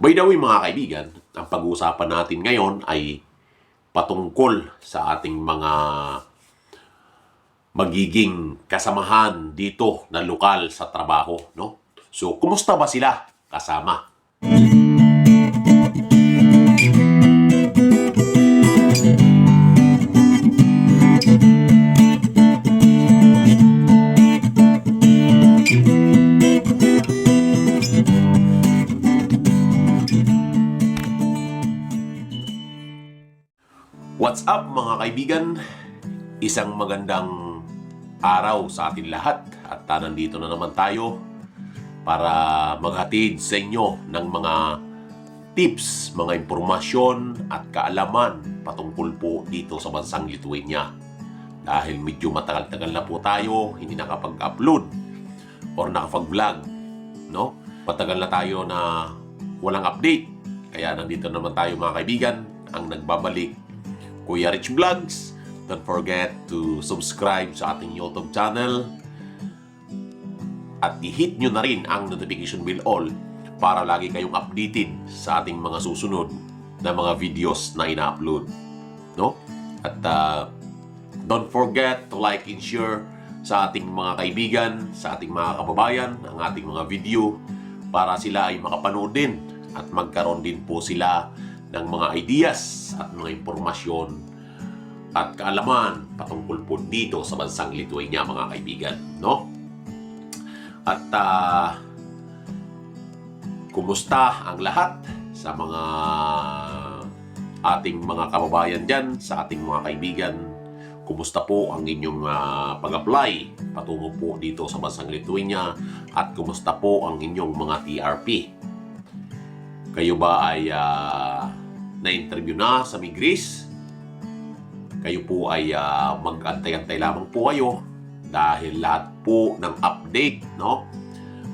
By the way mga kaibigan, ang pag-uusapan natin ngayon ay patungkol sa ating mga magiging kasamahan dito na lokal sa trabaho, no? So, kumusta ba sila kasama? Up mga kaibigan? Isang magandang araw sa atin lahat at uh, nandito na naman tayo para maghatid sa inyo ng mga tips, mga impormasyon at kaalaman patungkol po dito sa bansang Lithuania. Dahil medyo matagal-tagal na po tayo hindi nakapag-upload or nakapag-vlog, no? Matagal na tayo na walang update. Kaya nandito naman tayo mga kaibigan ang nagbabalik Kuya Rich Vlogs. Don't forget to subscribe sa ating YouTube channel at i-hit nyo na rin ang notification bell all para lagi kayong updated sa ating mga susunod na mga videos na ina-upload. No? At uh, don't forget to like and share sa ating mga kaibigan, sa ating mga kababayan, ang ating mga video para sila ay makapanood din at magkaroon din po sila ng mga ideas at mga impormasyon at kaalaman patungkol po dito sa bansang Lithuania mga kaibigan, no? At ah, kumusta ang lahat sa mga ating mga kababayan dyan, sa ating mga kaibigan? Kumusta po ang inyong ah, pag-apply patungo po dito sa bansang Lithuania at kumusta po ang inyong mga TRP? Kayo ba ay ah, na-interview na sa Migris? Kayo po ay ah, mag-antay-antay lamang po kayo dahil lahat po ng update no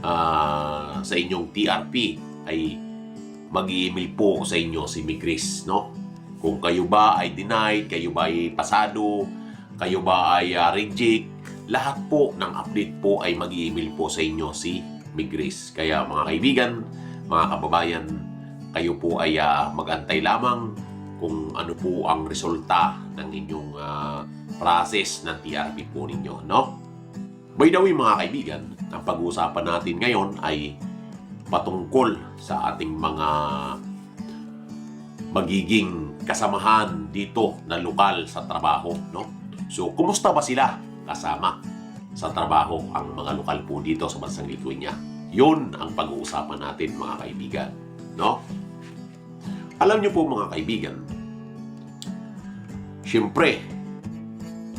ah, sa inyong TRP ay mag-email po sa inyo si Migris no kung kayo ba ay denied, kayo ba ay pasado, kayo ba ay ah, reject, lahat po ng update po ay mag-email po sa inyo si Migris. Kaya mga kaibigan, mga kababayan, kayo po ay ah, mag-antay lamang kung ano po ang resulta ng inyong ah, process ng TRP po ninyo, no? By the way, mga kaibigan, ang pag-uusapan natin ngayon ay patungkol sa ating mga magiging kasamahan dito na lokal sa trabaho, no? So, kumusta ba sila kasama sa trabaho ang mga lokal po dito sa bansang Lithuania? Yun ang pag-uusapan natin, mga kaibigan, no? Alam niyo po, mga kaibigan, Siyempre,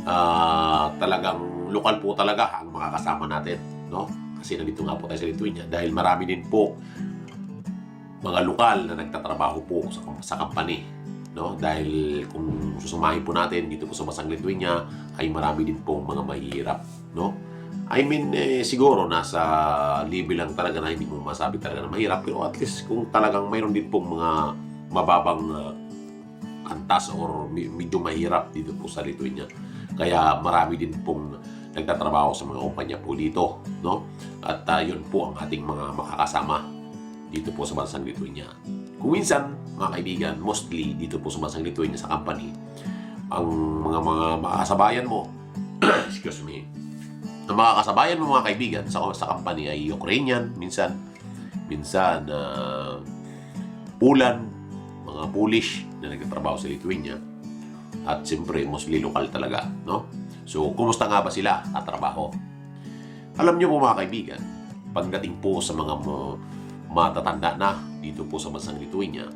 ah, talagang lokal po talaga ang mga kasama natin, no? Kasi nandito nga po tayo sa Lithuania dahil marami din po mga lokal na nagtatrabaho po sa, sa company, no? Dahil kung susumahin po natin dito po sa Basang Lithuania ay marami din po mga mahirap, no? I mean, eh, siguro nasa level lang talaga na hindi mo masabi talaga na mahirap pero at least kung talagang mayroon din pong mga mababang ah, antas or me- medyo mahirap dito po sa Lithuania. Kaya marami din pong nagtatrabaho sa mga kumpanya po dito, no? At ah, yun po ang ating mga makakasama dito po sa bansang Lithuania. Kung minsan, mga kaibigan, mostly dito po sa bansang Lithuania sa company, ang mga mga makakasabayan mo, excuse me, ang mga kasabayan mo mga kaibigan sa sa company ay Ukrainian minsan, minsan ah, Poland, mga Polish na nagtatrabaho sa Lithuania at siyempre mostly lokal talaga, no? So, kumusta nga ba sila at trabaho? Alam niyo po mga kaibigan, pagdating po sa mga matatanda na dito po sa bansang Lithuania,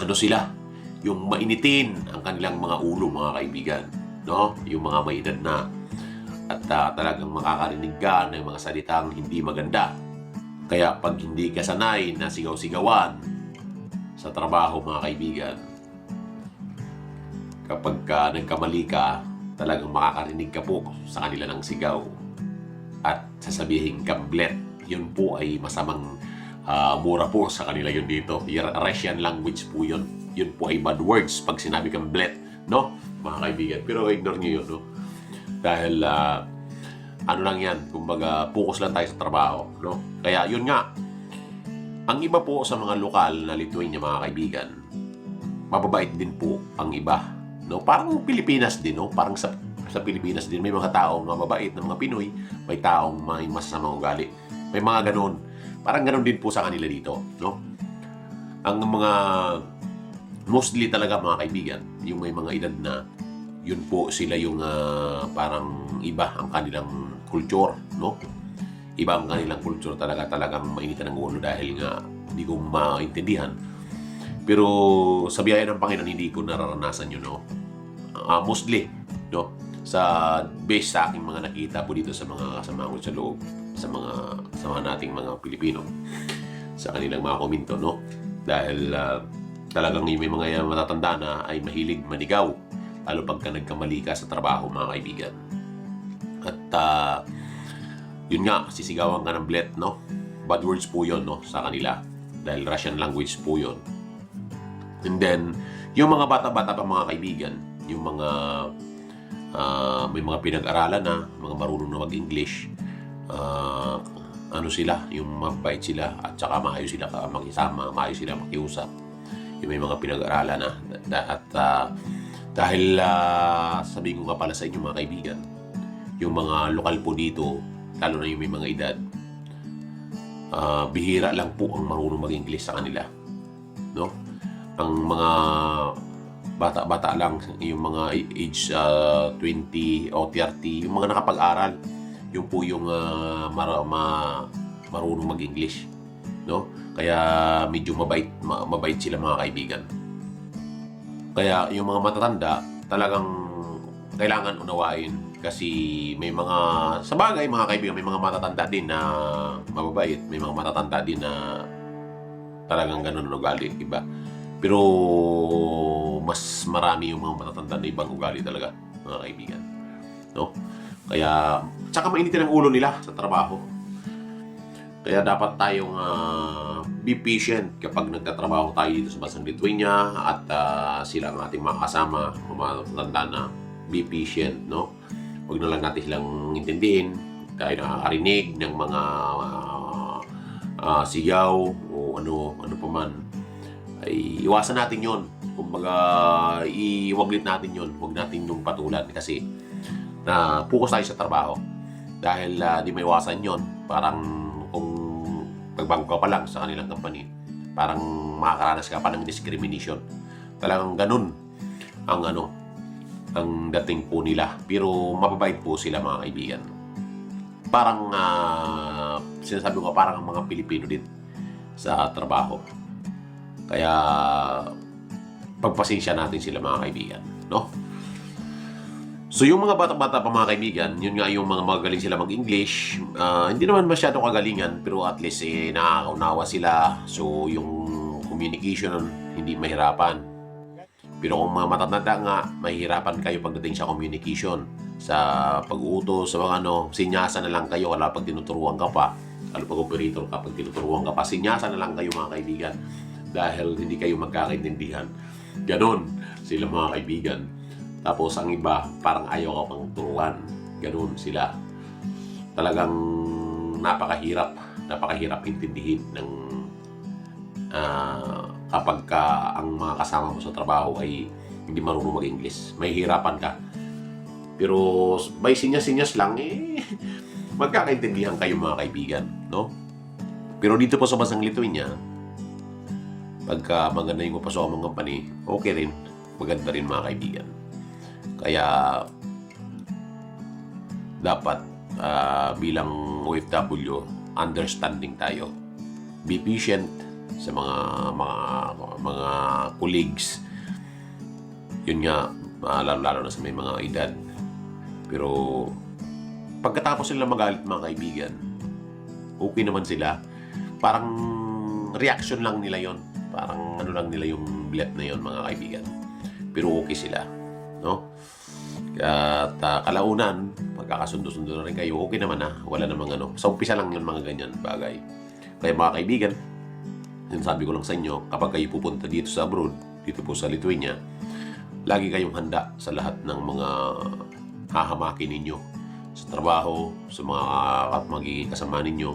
ano sila? Yung mainitin ang kanilang mga ulo mga kaibigan, no? Yung mga may edad na at ah, talagang makakarinig ka ng mga salitang hindi maganda. Kaya pag hindi ka sanay na sigaw-sigawan sa trabaho mga kaibigan, kapag ka nagkamali ka, talagang makakarinig ka po sa kanila ng sigaw at sasabihin kamblet. Yun po ay masamang ah, mura po sa kanila yun dito. Russian language po yun. Yun po ay bad words pag sinabi kamblet, no? Mga kaibigan. Pero ignore nyo yun, no? Dahil ah, ano lang yan, kumbaga focus lang tayo sa trabaho, no? Kaya yun nga, Ang iba po sa mga lokal na Lithuania mga kaibigan, mababait din po ang iba. No? Parang Pilipinas din, no? Parang sa, sa Pilipinas din may mga taong mababait na mga Pinoy, may taong may masasamang ugali. May mga ganun. Parang ganun din po sa kanila dito, no? Ang mga mostly talaga mga kaibigan, yung may mga edad na yun po sila yung ah, parang iba ang kanilang culture, no? Iba ang kanilang culture talaga, talagang mainitan ng ulo dahil nga hindi ko maintindihan. Pero sa biyaya ng Panginoon, hindi ko nararanasan yun, no? Ah, mostly, no? Sa base sa aking mga nakita po dito sa mga kasama ko sa loob, sa mga kasama nating mga Pilipino, sa kanilang mga komento, no? Dahil ah, talagang may mga matatanda na ay mahilig manigaw, lalo pagka nagkamali ka sa trabaho, mga kaibigan. At ah, yun nga, sisigawan ka ng blet, no? Bad words po yun, no? Sa kanila. Dahil Russian language po yun. And then, yung mga bata-bata pa mga kaibigan, yung mga ah, may mga pinag-aralan na, mga marunong na mag-English, ah, ano sila, yung mabait sila, at saka maayos sila ka makisama, maayos sila makiusap. Yung may mga pinag-aralan na. At ah, dahil ah, sabihin ko nga pala sa inyo mga kaibigan, yung mga lokal po dito, lalo na yung may mga edad, ah, bihira lang po ang marunong mag-English sa kanila. No? Ang mga bata-bata lang, yung mga age ah, 20 o 30, yung mga nakapag-aral, yung po yung ah, mara- ma- marunong mag-English. No? Kaya medyo mabait, ma- mabait sila mga kaibigan. Kaya yung mga matatanda, talagang kailangan unawain kasi may mga sa bagay mga kaibigan may mga matatanda din na mababait. May mga matatanda din na talagang ganun ang ugali iba. Pero mas marami yung mga matatanda na ibang ugali talaga mga kaibigan. No? Kaya tsaka mainitin ang ulo nila sa trabaho. Kaya dapat tayong ah, be patient kapag nagtatrabaho tayo dito sa bansang Lithuania at ah, sila ang ating mga kasama, mga matatanda na be patient, no? Huwag na lang natin silang intindihin dahil nakakarinig ng mga ah, ah, sigaw o ano, ano pa man. Ay, iwasan natin yon Kumbaga, iwaglit natin yon Huwag natin yung patulan kasi na focus tayo sa trabaho. Dahil ah, di may iwasan yon Parang kung pagbangko ka pa lang sa kanilang company, parang makakaranas ka pa ng discrimination. Talagang ganun ang ano, ang dating po nila. Pero mababait po sila mga kaibigan. Parang ah, sinasabi ko parang ang mga Pilipino din sa trabaho. Kaya pagpasensya natin sila mga kaibigan, no? So yung mga bata-bata pa mga kaibigan, yun nga yung mga magaling sila mag-English. Ah, hindi naman masyado kagalingan, pero at least eh, nakakaunawa sila. So yung communication hindi mahirapan. Pero kung mga matatanda nga, mahihirapan kayo pagdating sa communication. Sa pag-uutos, sa mga ano, sinyasa na lang kayo wala pag tinuturuan ka pa. Ano pag operator ka, pag tinuturuan ka pa, sinyasa na lang kayo mga kaibigan. Dahil hindi kayo magkakaintindihan. Ganon sila mga kaibigan. Tapos ang iba, parang ayaw ka pang turuan. Ganun sila. Talagang napakahirap, napakahirap intindihin ng ah, kapag ka ang mga kasama mo sa trabaho ay hindi marunong mag-English. May hirapan ka. Pero by sinyas-sinyas lang, eh, magkakaintindihan kayo mga kaibigan, no? Pero dito po sa bansang Lithuania, pagka maganda yung papasok ng company, okay rin. Maganda rin mga kaibigan. Kaya dapat ah, bilang OFW, understanding tayo. Be patient sa mga mga mga colleagues. Yun nga, ah, lalo-lalo na sa may mga edad. Pero pagkatapos sila magalit mga kaibigan, okay naman sila. Parang reaction lang nila yon Parang ano lang nila yung blep na yon mga kaibigan. Pero okay sila. No? At ah, kalaunan, magkakasundo-sundo na rin kayo, okay naman na. Wala namang ano. Sa umpisa lang yun mga ganyan bagay. Kaya mga kaibigan, yun sabi ko lang sa inyo, kapag kayo pupunta dito sa abroad, dito po sa Lithuania, lagi kayong handa sa lahat ng mga hahamakin ninyo sa trabaho, sa mga at magiging kasama ninyo.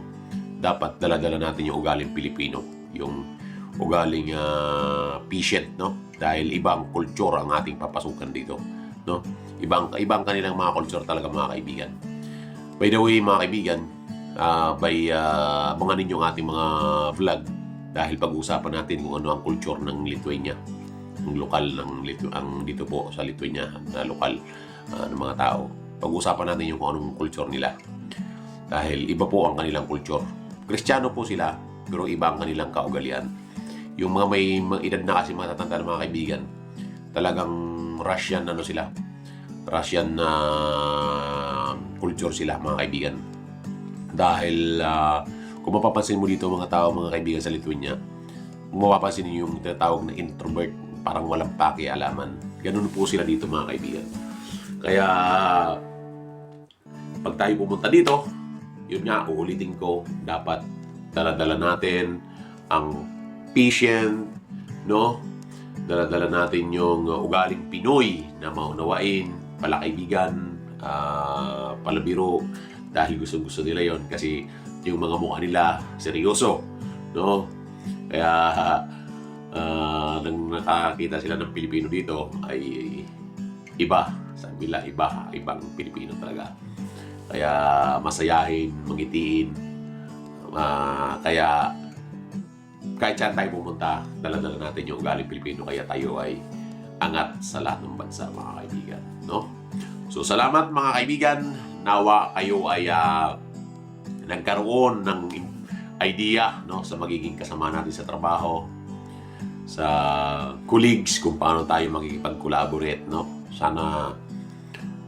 Dapat dala-dala natin yung ugaling Pilipino. yung ugaling ah, patient, no? Dahil ibang culture ang ating papasukan dito, no? Ibang ibang kanilang mga culture talaga mga kaibigan. By the way, mga kaibigan, ah, by uh, mga ninyong ating mga vlog dahil pag-uusapan natin kung ano ang culture ng Lithuania ang lokal ng Litu ang dito po sa Lithuania na lokal ah, ng mga tao. Pag-uusapan natin yung kung anong culture nila. Dahil iba po ang kanilang culture. Kristiyano po sila, pero iba ang kanilang kaugalian. Yung mga may mga edad na kasi mga tatanda ng mga kaibigan, talagang Russian ano sila. Russian na culture sila mga kaibigan. Dahil ah, kung mapapansin mo dito mga tao, mga kaibigan sa Lithuania, kung mapapansin niyo yung tinatawag na introvert, parang walang pakialaman. Ganun po sila dito mga kaibigan. Kaya pag tayo pumunta dito, yun nga, uulitin ko, dapat dala-dala natin ang patient, no? Dala-dala natin yung uh, ugaling Pinoy na maunawain, palakaibigan, ah, palabiro, dahil gusto-gusto nila yon kasi yung mga mukha nila seryoso, no? Kaya ah, nang nakakita sila ng Pilipino dito ay iba. Sabi nila, iba. Ibang Pilipino talaga. Kaya masayahin, mangitiin. Ah, kaya kahit saan tayo pumunta, dala-dala natin yung ugaling Pilipino. Kaya tayo ay angat sa lahat ng bansa, mga kaibigan. No? So, salamat mga kaibigan. Nawa kayo ay ah, nagkaroon ng idea no, sa magiging kasama natin sa trabaho sa colleagues kung paano tayo makikipag-collaborate no. Sana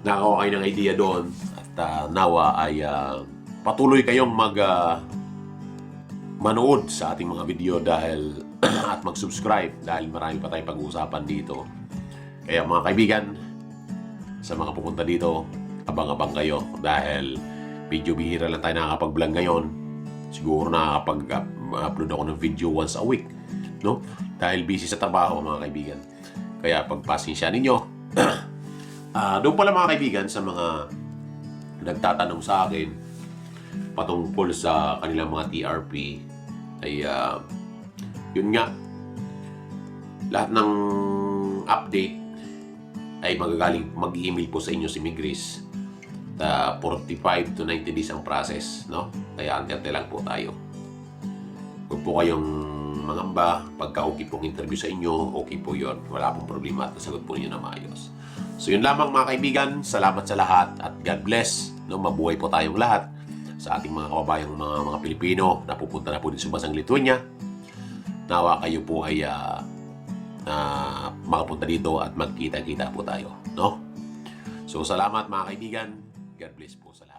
nakakuha kayo ng idea doon at ah, nawa ay ah, patuloy kayong mag ah, manood sa ating mga video dahil at mag-subscribe dahil marami pa tayong pag-uusapan dito. Kaya mga kaibigan sa mga pupunta dito abang-abang kayo dahil video bihira lang tayo nakakapag-vlog ngayon. Siguro nakakapag-upload ako ng video once a week no? Dahil busy sa trabaho mga kaibigan. Kaya pagpasensya ninyo Ah, doon pala mga kaibigan sa mga nagtatanong sa akin patungkol sa kanilang mga TRP ay ah, yun nga lahat ng update ay magagaling mag-email po sa inyo si Migris uh, 45 to 90 days ang process no? Kaya ante lang po tayo. Huwag po kayong mangamba pagka okay pong interview sa inyo okay po yon wala pong problema at nasagot po ninyo na maayos. So yun lamang mga kaibigan. Salamat sa lahat at God bless no? Mabuhay po tayong lahat sa ating mga kababayang mga mga Pilipino na pupunta na po dito sa bansang Lithuania. Nawa kayo po ay ah, na makapunta dito at magkita-kita po tayo no? So salamat mga kaibigan God bless po sa lahat